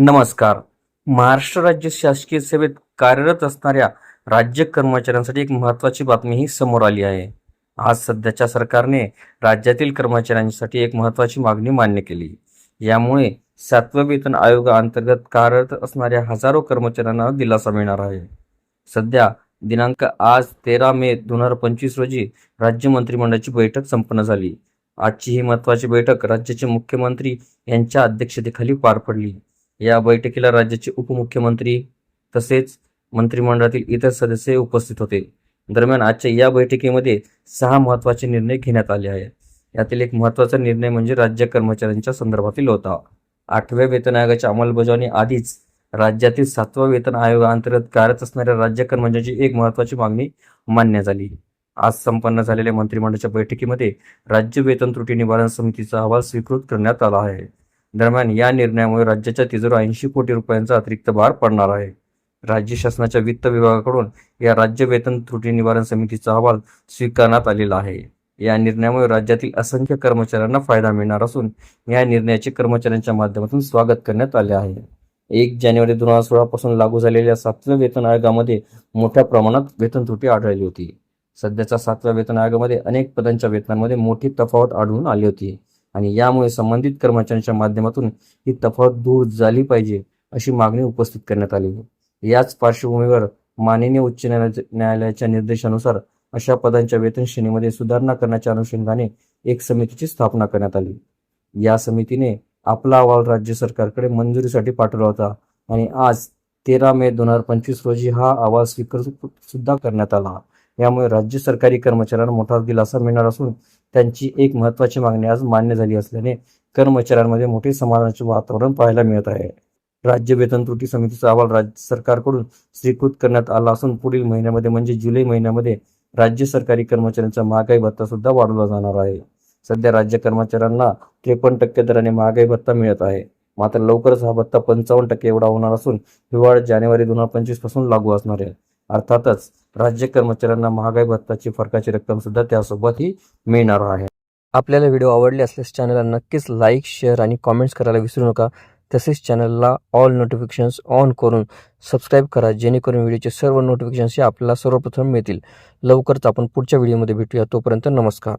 नमस्कार. महाराष्ट्र राज्य शासकीय सेवेत कार्यरत असणाऱ्या राज्य कर्मचाऱ्यांसाठी एक महत्त्वाची बातमी ही समोर आली आहे. आज सध्याच्या सरकारने राज्यातील कर्मचाऱ्यांसाठी एक महत्त्वाची मागणी मान्य केली. यामुळे सातव्या वेतन आयोगाअंतर्गत कार्यरत असणाऱ्या हजारो कर्मचाऱ्यांना दिलासा मिळणार आहे. सध्या दिनांक आज तेरा मे दोन हजार पंचवीस रोजी राज्य मंत्रिमंडळाची बैठक संपन्न झाली. आजची ही महत्त्वाची बैठक राज्याचे मुख्यमंत्री यांच्या अध्यक्षतेखाली पार पडली. या बैठकीला राज्याचे उपमुख्यमंत्री तसेच मंत्रिमंडळातील इतर सदस्य उपस्थित होते. दरम्यान आजच्या या बैठकीमध्ये सहा महत्त्वाचे निर्णय घेण्यात आले आहेत. यातील एक महत्त्वाचा निर्णय म्हणजे राज्य कर्मचाऱ्यांच्या संदर्भातील होता. आठव्या वेतन आयोगाच्या अंमलबजावणी आधीच राज्यातील सातव्या वेतन आयोगाअंतर्गत कार्यरत असणाऱ्या राज्य कर्मचाऱ्यांची एक महत्त्वाची मागणी मान्य झाली. आज संपन्न झालेल्या मंत्रिमंडळाच्या बैठकीमध्ये राज्य वेतन त्रुटी निवारण समितीचा अहवाल स्वीकृत करण्यात आला आहे. दरम्यान या निर्णयामुळे राज्याच्या तिजोरी ऐंशी कोटी रुपयांचा अतिरिक्त भार पडणार आहे. राज्य शासनाच्या वित्त विभागाकडून या राज्य वेतन त्रुटी निवारण समितीचा अहवाल स्वीकारण्यात आलेला आहे. या निर्णयामुळे राज्यातील असंख्य कर्मचाऱ्यांना फायदा मिळणार असून या निर्णयाचे कर्मचाऱ्यांच्या माध्यमातून स्वागत करण्यात आले आहे. एक जानेवारी दोन हजार सोळा पासून लागू झालेल्या सातव्या वेतन आयोगामध्ये मोठ्या प्रमाणात वेतन त्रुटी आढळली होती. सध्याच्या सातव्या वेतन आयोगामध्ये अनेक पदांच्या वेतनामध्ये मोठी तफावत आढळून आली होती. आणि यामुळे संबंधित कर्मचाऱ्यांच्या माध्यमातून ही तफावत दूर झाली पाहिजे अशी मागणी उपस्थित करण्यात आली. याच पार्श्वभूमीवर माननीय उच्च न्यायालयाच्या निर्देशानुसार अशा पदांच्या वेतन श्रेणीमध्ये सुधारणा करण्याच्या अनुषंगाने एक समितीची स्थापना करण्यात आली. या समितीने आपला अहवाल राज्य सरकारकडे मंजुरीसाठी पाठवला होता आणि आज तेरा मे दोन हजार पंचवीस रोजी हा अहवाल स्वीकार सुद्धा करण्यात आला. यामुळे राज्य सरकारी कर्मचाऱ्यांना मोठा दिलासा मिळणार असून त्यांची एक महत्त्वाची मागणी आज मान्य झाली असल्याने कर्मचाऱ्यांमध्ये मोठे समाधानाचे वातावरण पाहायला मिळत आहे. राज्य वेतन त्रुटी समितीचा अहवाल राज्य सरकारकडून स्वीकृत करण्यात आला असून पुढील महिन्यामध्ये म्हणजे जुलै महिन्यामध्ये राज्य सरकारी कर्मचाऱ्यांचा महागाई भत्ता सुद्धा वाढवला जाणार आहे. सध्या राज्य कर्मचाऱ्यांना त्रेपन्न टक्के दराने महागाई भत्ता मिळत आहे. मात्र लवकरच हा भत्ता पंचावन्न टक्के एवढा होणार असून हिवाळा जानेवारी दोन हजार पंचवीसपासून लागू असणार आहे. अर्थातच राज्य कर्मचाऱ्यांना महागाई भत्ताची फरकाची रक्कम सुद्धा त्यासोबतही मिळणार आहे. आपल्याला व्हिडिओ आवडले असल्यास चॅनलला नक्कीच लाईक शेअर आणि कॉमेंट्स करायला विसरू नका. तसेच चॅनलला ऑल नोटिफिकेशन्स ऑन करून सबस्क्राईब करा जेणेकरून व्हिडिओचे सर्व नोटिफिकेशन्स हे आपल्याला सर्वप्रथम मिळतील. लवकरच आपण पुढच्या व्हिडिओमध्ये भेटूया. तोपर्यंत नमस्कार.